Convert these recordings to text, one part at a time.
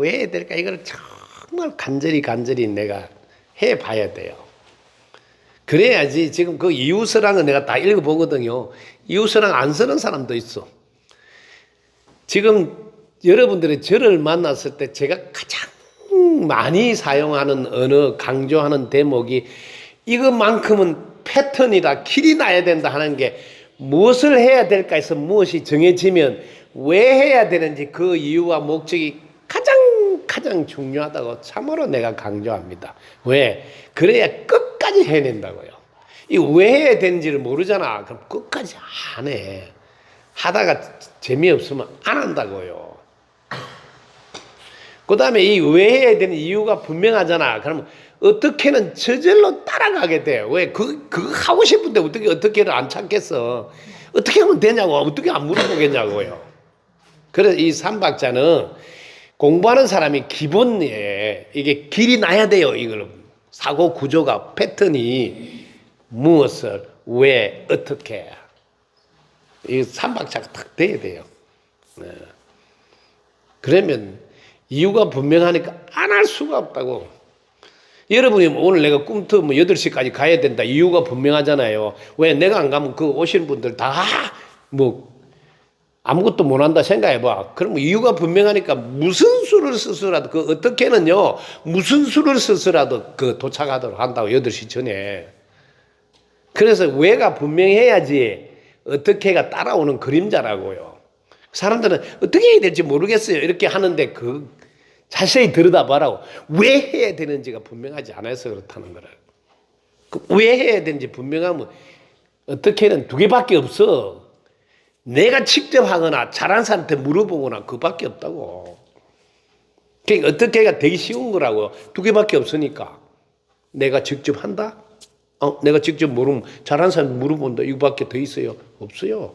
왜 해야 될까? 이걸 정말 간절히 간절히 내가 해 봐야 돼요. 그래야지 지금 그 이웃서랑은 내가 다 읽어보거든요. 이웃서랑 안 쓰는 사람도 있어. 지금 여러분들이 저를 만났을 때 제가 가장 많이 사용하는 언어, 강조하는 대목이 이것만큼은 패턴이다, 길이 나야 된다 하는 게 무엇을 해야 될까 해서 무엇이 정해지면 왜 해야 되는지 그 이유와 목적이 가장 중요하다고 참으로 내가 강조합니다. 왜? 그래야 끝까지 해낸다고요. 이왜 해야 되는지를 모르잖아. 그럼 끝까지 안 해. 하다가 재미없으면 안 한다고요. 그 다음에 이왜 해야 되는 이유가 분명하잖아. 그러면 어떻게는 저절로 따라가게 돼. 왜? 그, 그거 하고 싶은데 어떻게, 어떻게는 안 찾겠어. 어떻게 하면 되냐고. 어떻게 안 물어보겠냐고요. 그래서 이 삼박자는 공부하는 사람이 기본에 이게 길이 나야 돼요. 이걸 사고 구조가 패턴이 무엇을 왜 어떻게 이 삼박자가 딱 돼야 돼요. 네. 그러면 이유가 분명하니까 안 할 수가 없다고. 여러분이 오늘 내가 꿈터 뭐 8시까지 가야 된다. 이유가 분명하잖아요. 왜 내가 안 가면 그 오시는 분들 다 뭐 아무것도 못 한다 생각해 봐. 그럼 이유가 분명하니까 무슨 수를 쓰서라도 그 어떻게는요. 무슨 수를 쓰서라도 그 도착하도록 한다고 8시 전에. 그래서 왜가 분명해야지 어떻게가 따라오는 그림자라고요. 사람들은 어떻게 해야 될지 모르겠어요. 이렇게 하는데 그 자세히 들여다봐라고 왜 해야 되는지가 분명하지 않아서 그렇다는 거를. 그왜 해야 되는지 분명하면 어떻게는 두 개밖에 없어. 내가 직접 하거나 잘한 사람한테 물어보거나 그밖에 없다고. 그러니까 어떻게가 되게 쉬운 거라고 두 개밖에 없으니까 내가 직접 한다. 어, 내가 직접 모르면 잘한 사람 물어본다. 이거밖에 더 있어요? 없어요.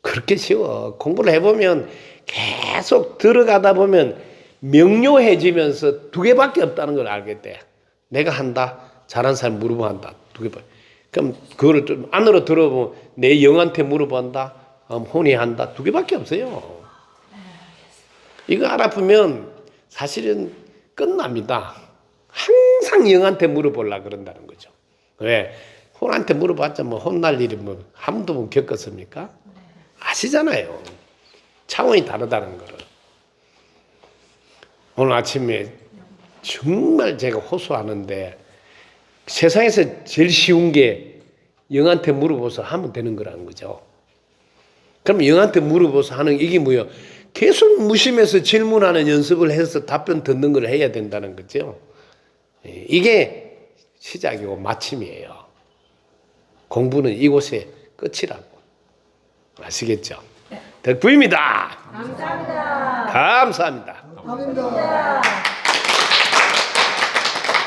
그렇게 쉬워. 공부를 해보면 계속 들어가다 보면 명료해지면서 두 개밖에 없다는 걸 알게 돼. 내가 한다. 잘한 사람 물어본다. 두 개밖에. 그럼 그거를 좀 안으로 들어보면 내 영한테 물어본다. 음, 혼이한다. 두 개밖에 없어요. 이거 알아보면 사실은 끝납니다. 항상 영한테 물어보려 그런다는 거죠. 왜? 혼한테 물어봤자 뭐 혼날 일이 뭐한 번도 못 겪었습니까? 아시잖아요. 차원이 다르다는 거를. 오늘 아침에 정말 제가 호소하는데 세상에서 제일 쉬운 게 영한테 물어보서 하면 되는 거라는 거죠. 그럼 영한테 물어보서 하는 이게 뭐예요? 계속 무심해서 질문하는 연습을 해서 답변 듣는 걸 해야 된다는 거죠. 예, 이게 시작이고 마침이에요. 공부는 이곳에 끝이라고. 아시겠죠? 덕부입니다. 감사합니다. 감사합니다. 감사합니다.